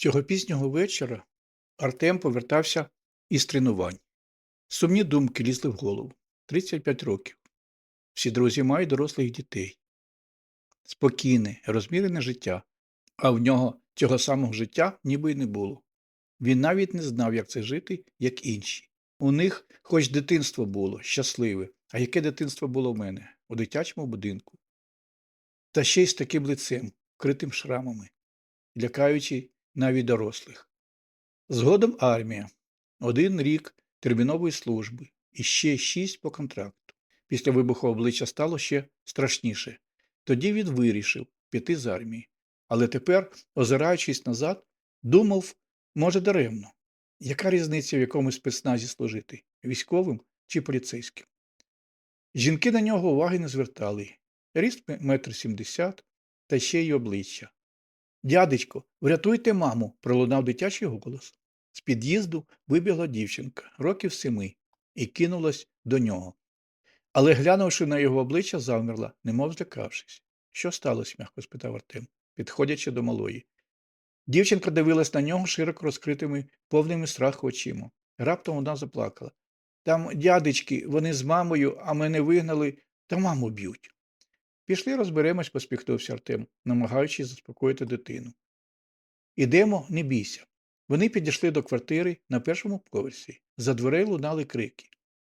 Цього пізнього вечора Артем повертався із тренувань. Сумні думки лізли в голову. 35 років. Всі друзі мають дорослих дітей. Спокійне, розмірене життя, а в нього цього самого життя ніби й не було. Він навіть не знав, як це жити, як інші. У них хоч дитинство було, щасливе, а яке дитинство було в мене у дитячому будинку. Та ще й з таким лицем, критим шрамами, лякаючи навіть дорослих. Згодом армія, один рік термінової служби і ще шість по контракту. Після вибуху обличчя стало ще страшніше. Тоді він вирішив піти з армії. Але тепер, озираючись назад, думав, може, даремно. Яка різниця, в якому спецназі служити військовим чи поліцейським? Жінки на нього уваги не звертали. Ріст метр сімдесят, та ще й обличчя. Дядечко, врятуйте маму, пролунав дитячий голос. З під'їзду вибігла дівчинка, років семи, і кинулась до нього. Але, глянувши на його обличчя, завмерла, немов злякавшись. Що сталося? м'яко спитав Артем, підходячи до малої. Дівчинка дивилась на нього широко розкритими, повними страху очима. Раптом вона заплакала. Там дядечки, вони з мамою, а мене вигнали, та маму б'ють. Пішли розберемось, поспіхнувся Артем, намагаючись заспокоїти дитину. Ідемо, не бійся. Вони підійшли до квартири на першому поверсі. За дверей лунали крики.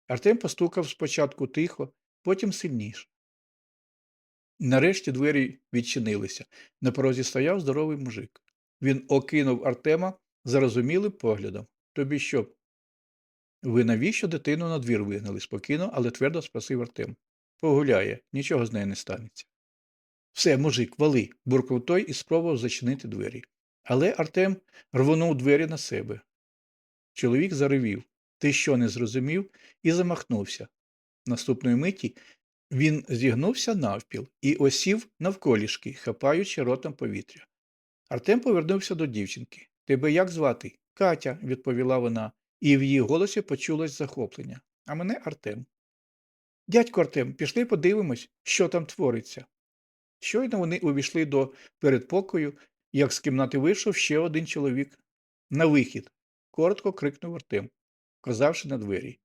Артем постукав спочатку тихо, потім сильніше. Нарешті двері відчинилися. На порозі стояв здоровий мужик. Він окинув Артема зарозумілим поглядом. Тобі що? Ви навіщо дитину на двір вигнали? спокійно, але твердо спросив Артем. Погуляє, нічого з нею не станеться. Все, мужик, вали, буркнув той і спробував зачинити двері. Але Артем рвонув двері на себе. Чоловік заревів. Ти що не зрозумів? і замахнувся. Наступної миті він зігнувся навпіл і осів навколішки, хапаючи ротом повітря. Артем повернувся до дівчинки. Тебе як звати? Катя, відповіла вона, і в її голосі почулось захоплення. А мене Артем. Дядько Артем, пішли подивимось, що там твориться. Щойно вони увійшли до передпокою, як з кімнати вийшов ще один чоловік. На вихід, коротко крикнув Артем, вказавши на двері.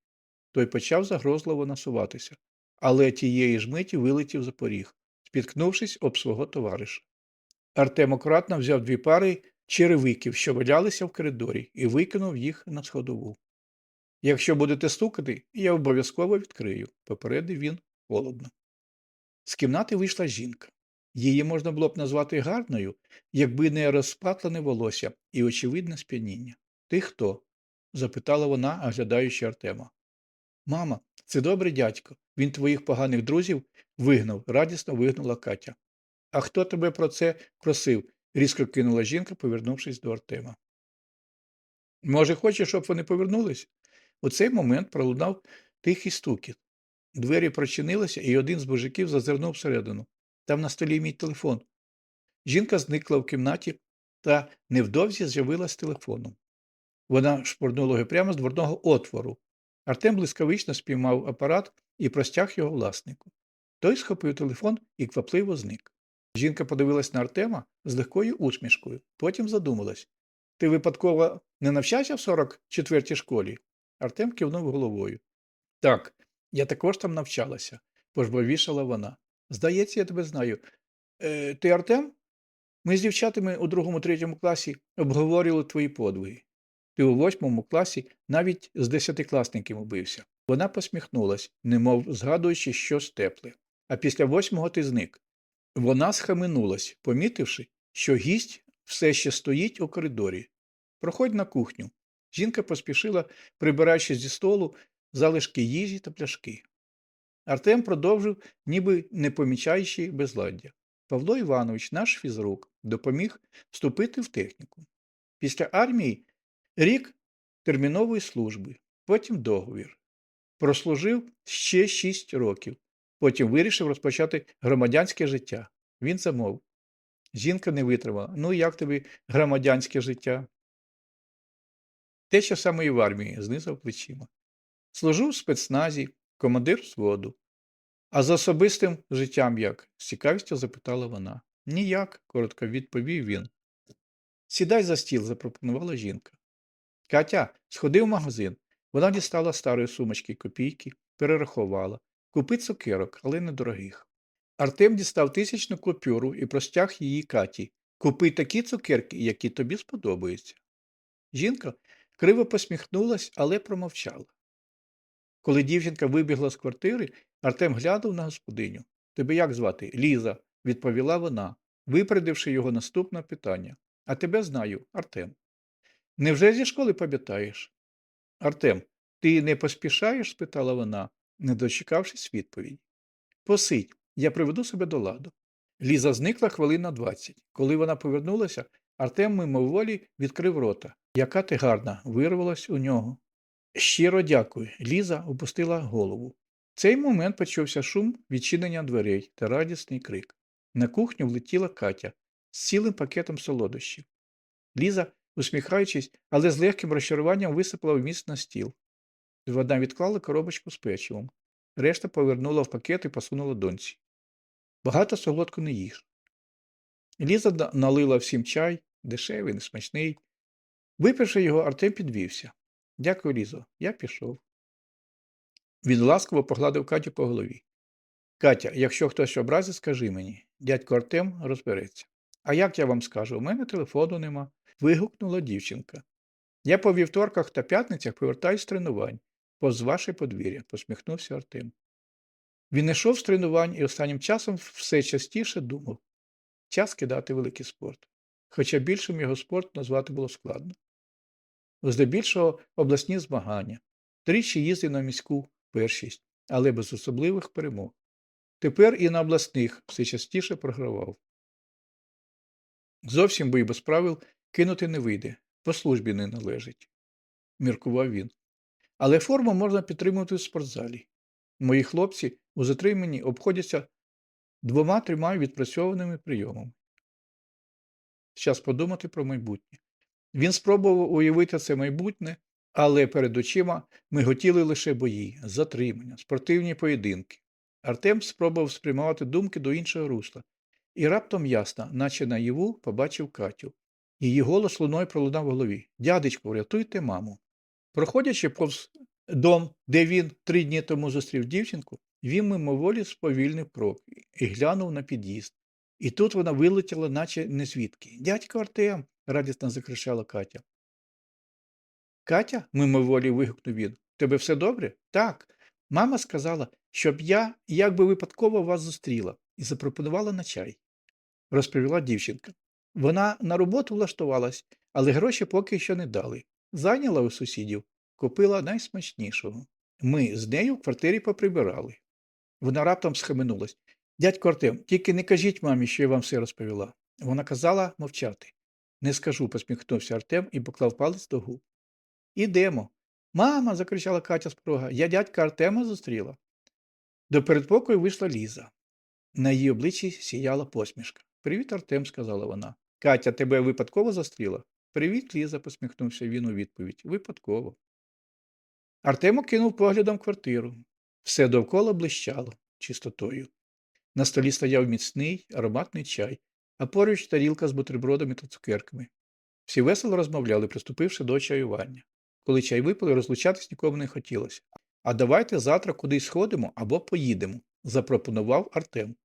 Той почав загрозливо насуватися, але тієї ж миті вилетів за поріг, спіткнувшись об свого товариша. Артем акуратно взяв дві пари черевиків, що валялися в коридорі, і викинув їх на сходову. Якщо будете стукати, я обов'язково відкрию, попередив він холодно. З кімнати вийшла жінка. Її можна було б назвати гарною, якби не розпатлене волосся і очевидне сп'яніння. Ти хто? запитала вона, оглядаючи Артема. Мама, це добрий дядько. Він твоїх поганих друзів вигнав, радісно вигнала Катя. А хто тебе про це просив? різко кинула жінка, повернувшись до Артема. Може, хочеш, щоб вони повернулись? У цей момент пролунав тихий стукіт. Двері прочинилися, і один з мужиків зазирнув всередину. Там на столі мій телефон. Жінка зникла в кімнаті та невдовзі з'явилась телефоном. Вона шпурнула його прямо з дворного отвору. Артем блискавично спіймав апарат і простяг його власнику. Той схопив телефон і квапливо зник. Жінка подивилась на Артема з легкою усмішкою, потім задумалась. Ти випадково не навчався в 44-й школі? Артем кивнув головою. Так, я також там навчалася, пожбовішала вона. Здається, я тебе знаю. Е, Ти Артем? Ми з дівчатами у другому третьому класі обговорювали твої подвиги. Ти у восьмому класі навіть з десятикласників убився. Вона посміхнулась, немов згадуючи щось тепле. А після восьмого ти зник. Вона схаменулась, помітивши, що гість все ще стоїть у коридорі. Проходь на кухню. Жінка поспішила, прибираючи зі столу залишки їжі та пляшки. Артем продовжив, ніби не помічаючи безладдя. Павло Іванович, наш фізрук, допоміг вступити в техніку. Після армії рік термінової служби, потім договір. Прослужив ще шість років. Потім вирішив розпочати громадянське життя. Він замов. Жінка не витримала. Ну, як тобі громадянське життя? Те, що саме і в армії, знизав плечима. Служу в спецназі, командир взводу. А з особистим життям як? з цікавістю запитала вона. Ніяк, коротко відповів він. Сідай за стіл, запропонувала жінка. Катя, сходи в магазин. Вона дістала старої сумочки копійки, перерахувала. Купи цукерок, але недорогих. Артем дістав тисячну купюру і простяг її Каті. Купи такі цукерки, які тобі сподобаються. Жінка криво посміхнулась, але промовчала. Коли дівчинка вибігла з квартири, Артем глянув на господиню. Тебе як звати? Ліза, відповіла вона, випередивши його наступне питання. А тебе знаю, Артем. Невже зі школи пам'ятаєш? Артем, ти не поспішаєш? спитала вона, не дочекавшись відповіді. Посидь, я приведу себе до ладу. Ліза зникла хвилин на двадцять. Коли вона повернулася, Артем мимоволі відкрив рота. Яка ти гарна, вирвалась у нього. Щиро дякую. Ліза опустила голову. В цей момент почувся шум відчинення дверей та радісний крик. На кухню влетіла Катя з цілим пакетом солодощів. Ліза, усміхаючись, але з легким розчаруванням висипала вміст на стіл. Вона відклала коробочку з печивом. Решта повернула в пакет і посунула доньці. Багато солодко не їж. Ліза налила всім чай, дешевий, несмачний. Випивши його, Артем підвівся. Дякую, Лізо, я пішов. Він ласково погладив Катю по голові. Катя, якщо хтось образить, скажи мені. Дядько Артем розбереться. А як я вам скажу? У мене телефону нема. вигукнула дівчинка. Я по вівторках та п'ятницях повертаюсь з тренувань, повз ваше подвір'я, посміхнувся Артем. Він йшов з тренувань і останнім часом все частіше думав час кидати великий спорт. Хоча більшим його спорт назвати було складно. Здебільшого обласні змагання. Тричі їздив на міську першість, але без особливих перемог. Тепер і на обласних все частіше програвав. Зовсім бо й без правил кинути не вийде, по службі не належить, міркував він. Але форму можна підтримувати в спортзалі. Мої хлопці у затриманні обходяться двома-трьома відпрацьованими прийомами. Час подумати про майбутнє. Він спробував уявити це майбутнє, але перед очима миготіли лише бої, затримання, спортивні поєдинки. Артем спробував спрямувати думки до іншого русла, і раптом ясно, наче наяву, побачив Катю. Її голос луною пролунав в голові. Дядечко, врятуйте маму. Проходячи повз дом, де він три дні тому зустрів дівчинку, він мимоволі сповільнив крок і глянув на під'їзд. І тут вона вилетіла, наче не звідки. Дядько Артем. Радісно закричала Катя. Катя? мимоволі вигукнув він. Тебе все добре? Так. Мама сказала, щоб я якби випадково вас зустріла і запропонувала на чай, розповіла дівчинка. Вона на роботу влаштувалась, але гроші поки що не дали. Зайняла у сусідів, купила найсмачнішого. Ми з нею в квартирі поприбирали. Вона раптом схаменулась. Дядько Артем, тільки не кажіть мамі, що я вам все розповіла. Вона казала мовчати. Не скажу, посміхнувся Артем і поклав палець до губ. Ідемо. Мама. закричала Катя з порога. Я дядька Артема зустріла. До передпокою вийшла Ліза. На її обличчі сіяла посмішка. Привіт, Артем, сказала вона. Катя, тебе випадково зустріла? Привіт, Ліза, посміхнувся він у відповідь. Випадково. Артем окинув поглядом квартиру. Все довкола блищало чистотою. На столі стояв міцний, ароматний чай, а поруч тарілка з бутербродами та цукерками. Всі весело розмовляли, приступивши до чаювання. Коли чай випили, розлучатись нікому не хотілося. А давайте завтра кудись сходимо або поїдемо, запропонував Артем.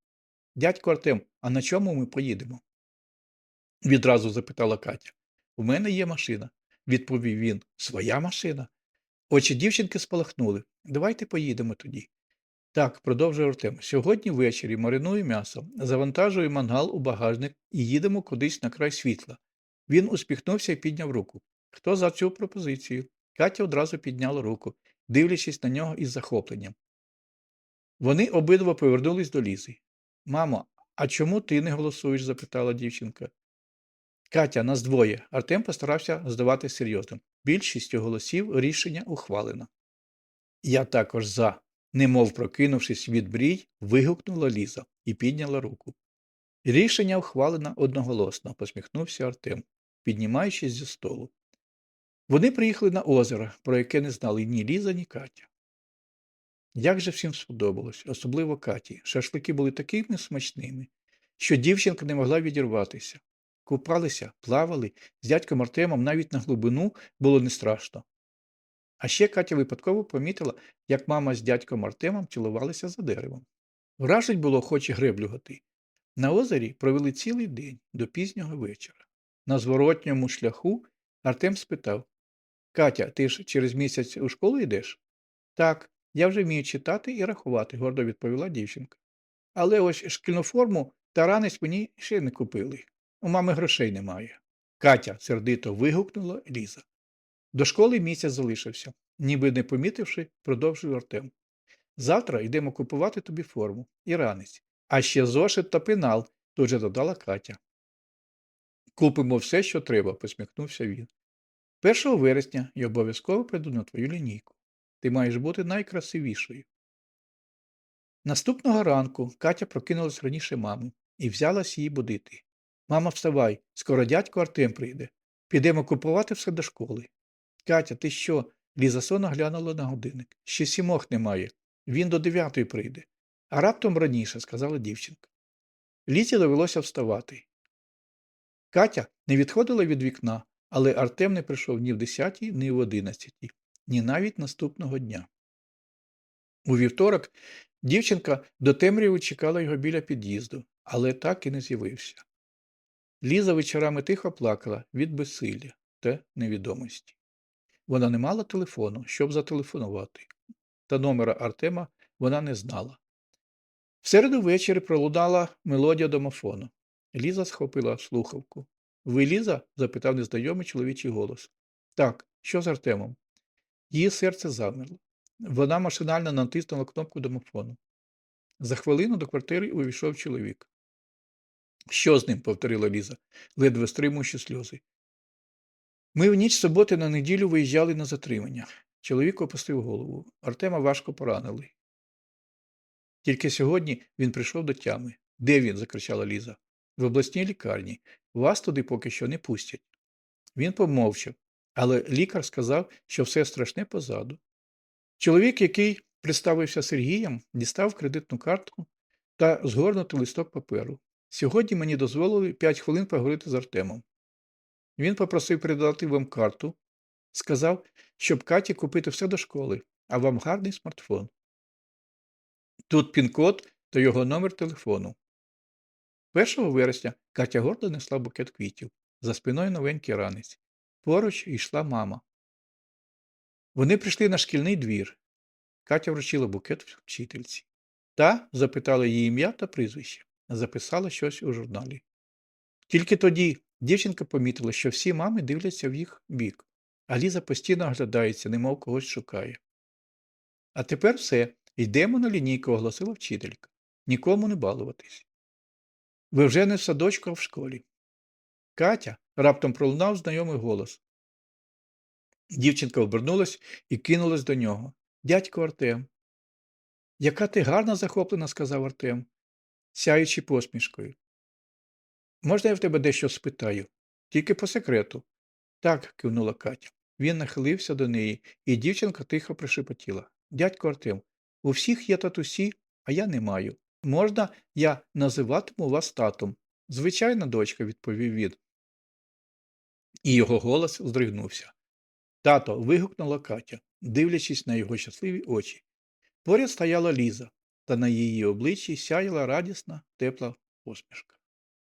Дядько Артем, а на чому ми поїдемо? відразу запитала Катя. У мене є машина, відповів він. Своя машина. Очі дівчинки спалахнули. Давайте поїдемо тоді. Так, продовжує Артем. Сьогодні ввечері мариную м'ясо, завантажую мангал у багажник і їдемо кудись на край світла. Він усміхнувся і підняв руку. Хто за цю пропозицію? Катя одразу підняла руку, дивлячись на нього із захопленням. Вони обидва повернулись до Лізи. Мамо, а чому ти не голосуєш? запитала дівчинка. Катя, нас двоє. Артем постарався здаватися серйозним. Більшістю голосів рішення ухвалено. Я також за, немов прокинувшись від мрій, вигукнула Ліза і підняла руку. Рішення ухвалено одноголосно, посміхнувся Артем, піднімаючись зі столу. Вони приїхали на озеро, про яке не знали ні Ліза, ні Катя. Як же всім сподобалось, особливо Каті. Шашлики були такими смачними, що дівчинка не могла відірватися. купалися, плавали, з дядьком Артемом навіть на глибину було не страшно. А ще Катя випадково помітила, як мама з дядьком Артемом цілувалися за деревом. Вражень було хоч і греблювати. На озері провели цілий день до пізнього вечора. На зворотньому шляху Артем спитав Катя, ти ж через місяць у школу йдеш? Так, я вже вмію читати і рахувати, гордо відповіла дівчинка. Але ось шкільну форму та ранець мені ще не купили. У мами грошей немає. Катя сердито вигукнула Ліза. До школи місяць залишився, ніби не помітивши, продовжив Артем. Завтра йдемо купувати тобі форму і ранець, а ще зошит та пенал, тут же додала Катя. Купимо все, що треба, посміхнувся він. 1 вересня я обов'язково прийду на твою лінійку. Ти маєш бути найкрасивішою. Наступного ранку Катя прокинулась раніше мами і взялась її будити. Мама, вставай, скоро дядько Артем прийде. Підемо купувати все до школи. Катя, ти що? Ліза сонно глянула на годинник. Ще сімох немає. Він до дев'ятої прийде. А раптом раніше, сказала дівчинка. Лізі довелося вставати. Катя не відходила від вікна, але Артем не прийшов ні в десятій, ні в одинадцятій, ні навіть наступного дня. У вівторок дівчинка до темряви чекала його біля під'їзду, але так і не з'явився. Ліза вечорами тихо плакала від безсилля та невідомості. Вона не мала телефону, щоб зателефонувати, та номера Артема вона не знала. В середу ввечері пролунала мелодія домофону. Ліза схопила слухавку. Ви Ліза? запитав незнайомий чоловічий голос. Так, що з Артемом? Її серце замерло. Вона машинально натиснула кнопку домофону. За хвилину до квартири увійшов чоловік. Що з ним? повторила Ліза, ледве стримуючи сльози. Ми в ніч суботи на неділю виїжджали на затримання. Чоловік опустив голову. Артема важко поранили. Тільки сьогодні він прийшов до тями. Де він? закричала Ліза. В обласній лікарні. Вас туди поки що не пустять. Він помовчав, але лікар сказав, що все страшне позаду. Чоловік, який представився Сергієм, дістав кредитну картку та згорнутий листок паперу. Сьогодні мені дозволили 5 хвилин поговорити з Артемом. Він попросив передати вам карту, сказав, щоб Каті купити все до школи, а вам гарний смартфон. Тут пін-код та його номер телефону. 1 вересня Катя гордо несла букет квітів, за спиною новенький ранець. Поруч йшла мама. Вони прийшли на шкільний двір. Катя вручила букет вчительці. Та запитала її ім'я та прізвище, записала щось у журналі. Тільки тоді дівчинка помітила, що всі мами дивляться в їх бік, а Ліза постійно оглядається, немов когось шукає. А тепер все, йдемо на лінійку, оголосила вчителька. Нікому не балуватись. Ви вже не в садочку, а в школі. Катя раптом пролунав знайомий голос. Дівчинка обернулась і кинулась до нього. Дядько Артем. Яка ти гарна захоплена, сказав Артем, сяючи посмішкою. Можна я в тебе дещо спитаю? Тільки по секрету. Так, кивнула Катя. Він нахилився до неї, і дівчинка тихо пришепотіла. Дядько Артем, у всіх є татусі, а я не маю. Можна, я називатиму вас татом? Звичайна дочка, відповів він. І його голос здригнувся. Тато. вигукнула Катя, дивлячись на його щасливі очі. Поряд стояла Ліза, та на її обличчі сяяла радісна, тепла посмішка.